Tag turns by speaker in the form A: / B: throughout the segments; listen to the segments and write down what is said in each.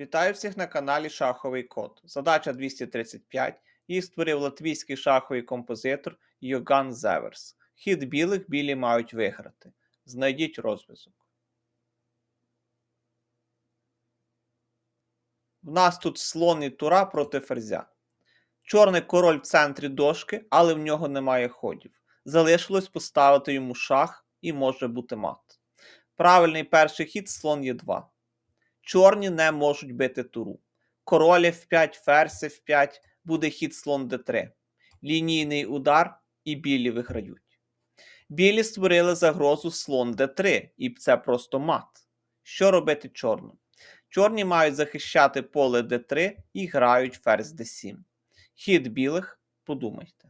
A: Вітаю всіх на каналі Шаховий Код. Задача 235. Її створив латвійський шаховий композитор Йоган Зеверс. Хід білих білі мають виграти. Знайдіть розв'язок. В нас тут слон і тура проти ферзя. Чорний король в центрі дошки, але в нього немає ходів. Залишилось поставити йому шах і може бути мат. Правильний перший хід слон є 2. Чорні не можуть бити туру. Король F5, ферзь F5, буде хід слон d3. Лінійний удар і білі виграють. Білі створили загрозу слон d3, і це просто мат. Що робити чорним? Чорні мають захищати поле d3 і грають ферзь d7. Хід білих, подумайте.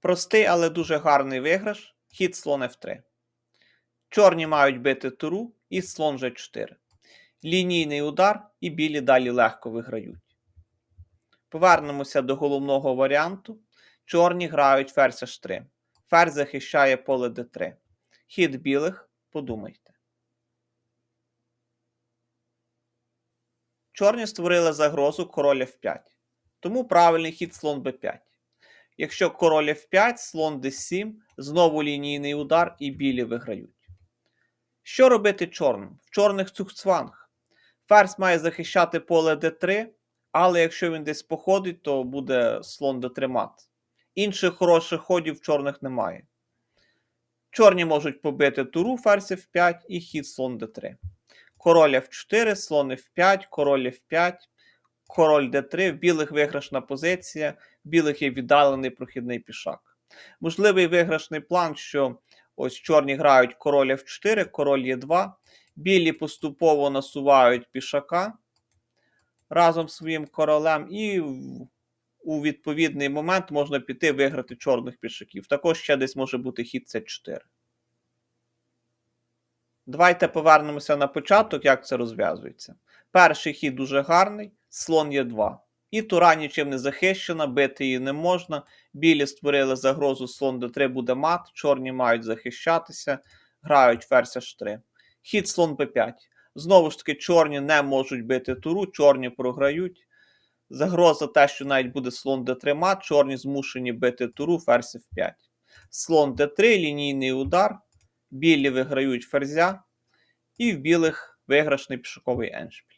A: Простий, але дуже гарний виграш. Хід слон F3. Чорні мають бити туру і слон G4. Лінійний удар і білі далі легко виграють. Повернемося до головного варіанту. Чорні грають ферзь H3. Ферзь захищає поле D3. Хід білих, подумайте. Чорні створили загрозу король F5. Тому правильний хід слон b5. Якщо король F5, слон d7, знову лінійний удар і білі виграють. Що робити чорним? В чорних цухцванг. Ферзь має захищати поле d3, але якщо він десь походить, то буде слон d3 мат. Інших хороших ходів в чорних немає. Чорні можуть побити туру ферзь f5 і хід слон d3. Король f4, слон f5, король f5, король d3, в білих виграшна позиція, в білих є віддалений прохідний пішак. Можливий виграшний план, що ось чорні грають король f4, король e2, білі поступово насувають пішака разом з своїм королем, і у відповідний момент можна піти виграти чорних пішаків. Також ще десь може бути хід c4. Давайте повернемося на початок, як це розв'язується. Перший хід дуже гарний, слон є 2. І тура нічим не захищена, бити її не можна. Білі створили загрозу, слон d3 буде мат, чорні мають захищатися, грають ферзь h3. Хід слон b5. Знову ж таки, чорні не можуть бити туру, чорні програють. Загроза те, що навіть буде слон d3 мат, чорні змушені бити туру, ферзь f5. Слон d3, лінійний удар. Білі виграють ферзя, і в білих виграшний пішаковий еншпіль.